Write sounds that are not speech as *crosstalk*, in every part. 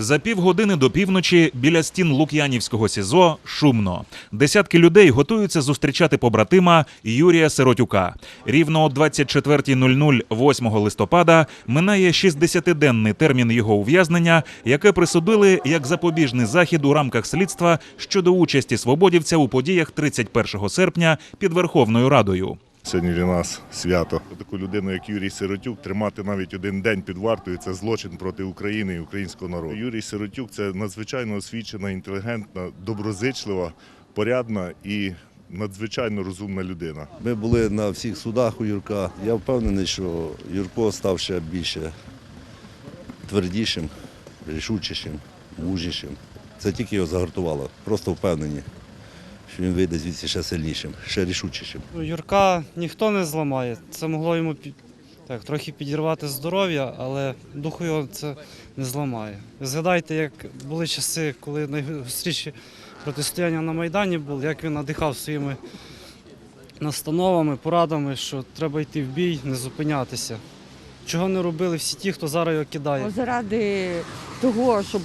За півгодини до півночі біля стін Лук'янівського СІЗО шумно. Десятки людей готуються зустрічати побратима Юрія Сиротюка. Рівно о 24.00 8 листопада минає 60-денний термін його ув'язнення, яке присудили як запобіжний захід у рамках слідства щодо участі свободівця у подіях 31 серпня під Верховною Радою. Сьогодні для нас свято. Таку людину, як Юрій Сиротюк, тримати навіть один день під вартою це злочин проти України і українського народу. Юрій Сиротюк це надзвичайно освічена, інтелігентна, доброзичлива, порядна і надзвичайно розумна людина. Ми були на всіх судах у Юрка. Я впевнений, що Юрко став ще більше твердішим, рішучішим, мужнішим. Це тільки його загартувало. Просто впевнені, що він вийде звідси ще сильнішим, ще рішучішим. Ну, Юрка ніхто не зламає. Це могло йому так, трохи підірвати здоров'я, але духу його це не зламає. Згадайте, як були часи, коли найгостріші протистояння на Майдані були, як він надихав своїми настановами, порадами, що треба йти в бій, не зупинятися. Чого не робили всі ті, хто зараз його кидає. Заради того, щоб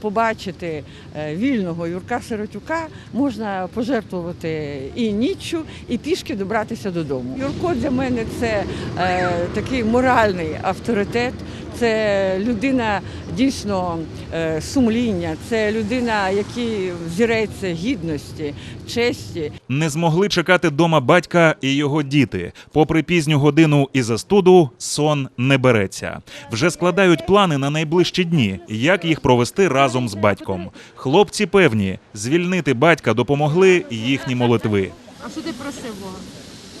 побачити е, вільного Юрка Сиротюка, можна пожертвувати і ніччю, і пішки добратися додому. Юрко для мене це е, такий моральний авторитет, це людина дійсно е, сумління, це людина, який взіреться гідності, честі. Не змогли чекати дома батька і його діти. Попри пізню годину і застуду, сон не береться. Вже складають плани на найближчі дні, як їх провести разом з батьком. Хлопці певні, звільнити батька допомогли їхні молитви. А що ти просив Бога?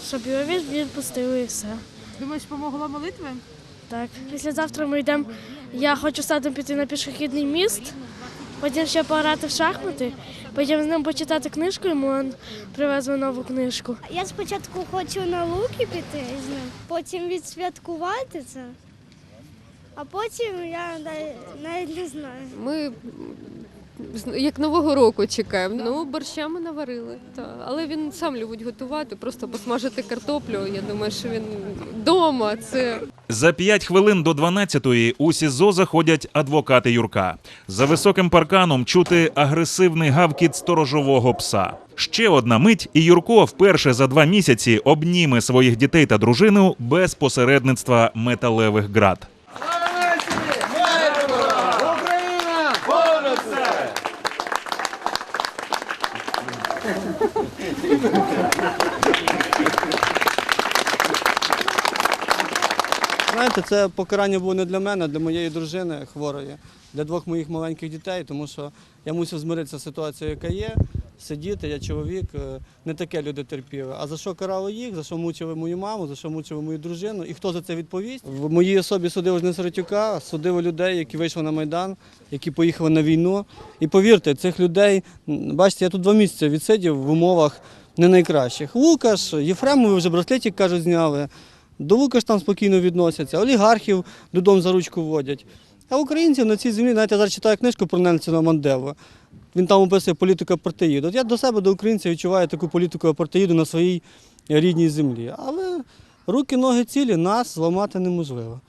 Щоб його відпустили і все. Думаєш, помогла молитви? Так. Післязавтра ми йдемо. Я хочу садом піти на пішохідний міст, потім ще пограти в шахмати, потім з ним почитати книжку, йому він привезли нову книжку. Я спочатку хочу на луки піти з ним, потім відсвяткувати це, а потім я навіть- не знаю. Ми як Нового року чекаємо. Ну, борща ми наварили. Та. Але він сам любить готувати, просто посмажити картоплю. Я думаю, що він вдома. Це За п'ять хвилин до 12-ї у СІЗО заходять адвокати Юрка. За високим парканом чути агресивний гавкіт сторожового пса. Ще одна мить, і Юрко вперше за два місяці обніме своїх дітей та дружину без посередництва металевих град. Знаєте, це покарання було не для мене, а для моєї дружини хворої, для двох моїх маленьких дітей, тому що я мусив змиритися з ситуацією, яка є. Сидіти, я чоловік, е, не таке люди терпіли. А за що карали їх, за що мучили мою маму, за що мучили мою дружину, і хто за це відповість? В моїй особі судили ж не Сиротюка, судили людей, які вийшли на Майдан, які поїхали на війну. І повірте, цих людей, бачите, я тут два місяці відсидів в умовах не найкращих. Лукаш, Єфремові вже браслетик, кажуть, зняли. До Лукаш там спокійно відносяться, олігархів додому за ручку водять. А українців на цій землі, знаєте, я зараз читаю книжку про Нельсона Мандеву. Він там описує політику апартеїду. От я до себе, до українців, відчуваю таку політику апартеїду на своїй рідній землі. Але руки, ноги цілі, нас зламати неможливо.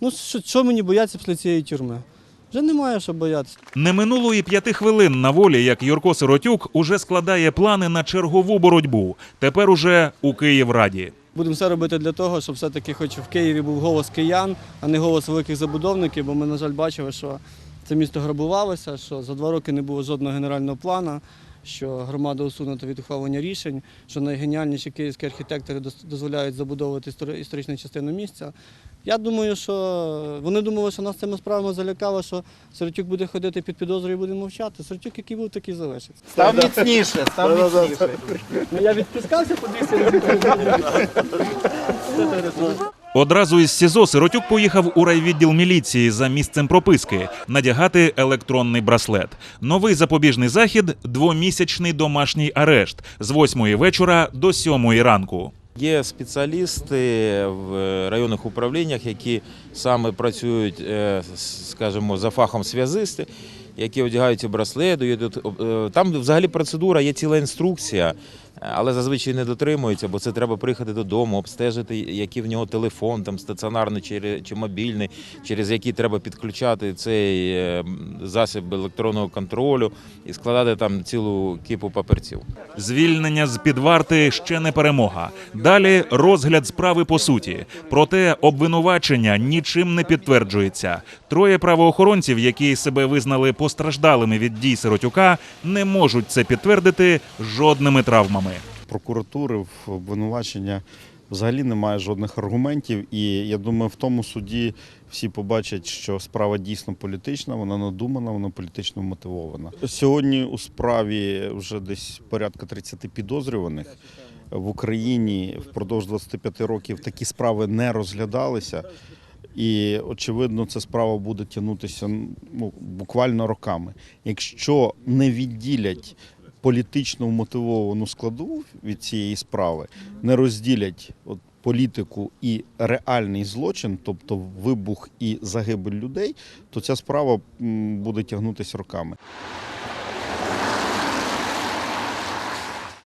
Ну, що, що мені бояться після цієї тюрми? Вже немає що боятися. Не минуло і п'яти хвилин на волі, як Юрко Сиротюк уже складає плани на чергову боротьбу. Тепер уже у Київраді. Будемо все робити для того, щоб все-таки хоч в Києві був голос киян, а не голос великих забудовників, бо ми, на жаль, бачили, що це місто грабувалося, що за два роки не було жодного генерального плану, що громада усунута від ухвалення рішень, що найгеніальніші київські архітектори дос- дозволяють забудовувати історичну частину місця. Я думаю, що вони думали, що нас цими справами залякало, що Сиротюк буде ходити під підозрою і буде мовчати. Сиротюк, який був, такий залишиться. Став міцніше, став міцніше. Ну, я відпускався по 200 разів. *laughs* Одразу із СІЗО Сиротюк поїхав у райвідділ міліції за місцем прописки надягати електронний браслет. Новий запобіжний захід двомісячний домашній арешт з 8 вечора до 7 ранку. Є спеціалісти в районних управліннях, які саме працюють, е, скажімо, за фахом зв'язисти, які одягають ці браслети. е, Там взагалі процедура, є ціла інструкція, але зазвичай не дотримуються, бо це треба приїхати додому, обстежити, який в нього телефон, там стаціонарний чи, чи мобільний, через який треба підключати цей е, засіб електронного контролю і складати там цілу кипу паперців. Звільнення з під варти ще не перемога. Далі розгляд справи по суті. Проте обвинувачення нічим не підтверджується. Троє правоохоронців, які себе визнали постраждалими від дій Сиротюка, не можуть це підтвердити жодними травмами. прокуратури в обвинувачення взагалі немає жодних аргументів. І я думаю, в тому суді всі побачать, що справа дійсно політична, вона надумана, вона політично мотивована. Сьогодні у справі вже десь порядка 30 підозрюваних. В Україні впродовж 25 років такі справи не розглядалися. І очевидно, ця справа буде тягнутися ну, буквально роками. Якщо не відділять політично вмотивовану складову від цієї справи, не розділять от, політику і реальний злочин, тобто вибух і загибель людей, то ця справа буде тягнутися роками.